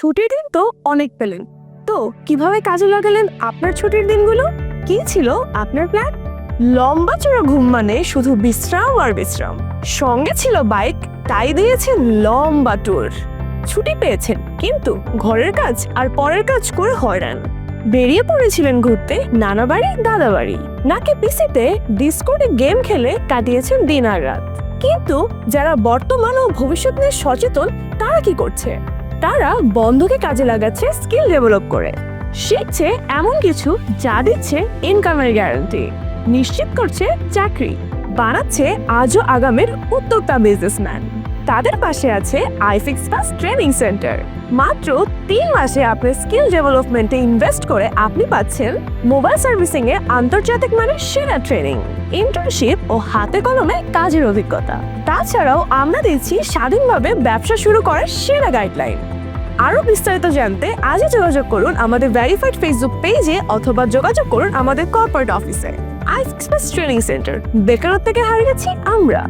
ছুটির দিন তো অনেক পেলেন। তো কীভাবে কাজে লাগালেন আপনার ছুটির দিনগুলো? কি ছিল আপনার প্ল্যান লম্বা চড়া ঘুম মানে শুধু বিশ্রাম আর বিশ্রাম। সঙ্গে ছিল বাইক তাই দিয়েছেন লম্বা ট্যুর ছুটি পেয়েছেন, কিন্তু ঘরের কাজ আর পরের কাজ করে হয়রান। বেরিয়ে পড়েছিলেন ঘুরতে নানা বাড়ি, দাদা বাড়ি। নাকি পিসিতে ডিসকোডে গেম খেলে কাটিয়েছেন দিন আর রাত। কিন্তু যারা বর্তমান ও ভবিষ্যৎ নিয়ে সচেতন, তারা কি করছে? তারা বন্ধকে কাজে লাগাচ্ছে, স্কিল ডেভেলপ করে। শিখছে এমন কিছু যা দিচ্ছে ইনকামের গ্যারান্টি নিশ্চিত করছে চাকরি। বানাচ্ছে আজও আগামের উদ্যোক্তা বিজনেসম্যান তাদের পাশে আছে আইফিক্স পাস ট্রেনিং সেন্টার মাত্র তিন মাসে আপনার স্কিল ডেভেলপমেন্টে ইনভেস্ট করে আপনি পাচ্ছেন মোবাইল সার্ভিসিং এ আন্তর্জাতিক মানের সেরা ট্রেনিং ইন্টার্নশিপ ও হাতে কলমে কাজের অভিজ্ঞতা। তাছাড়াও আমরা দিচ্ছি স্বাধীনভাবে ব্যবসা শুরু করার সেরা গাইডলাইন আরও বিস্তারিত জানতে আজই যোগাযোগ করুন আমাদের ভেরিফাইড ফেসবুক পেজে অথবা যোগাযোগ করুন আমাদের কর্পোরেট অফিসে আইস এক্সপ্রেস ট্রেনিং সেন্টার বেকারত্ব থেকে হারিয়েছি আমরা।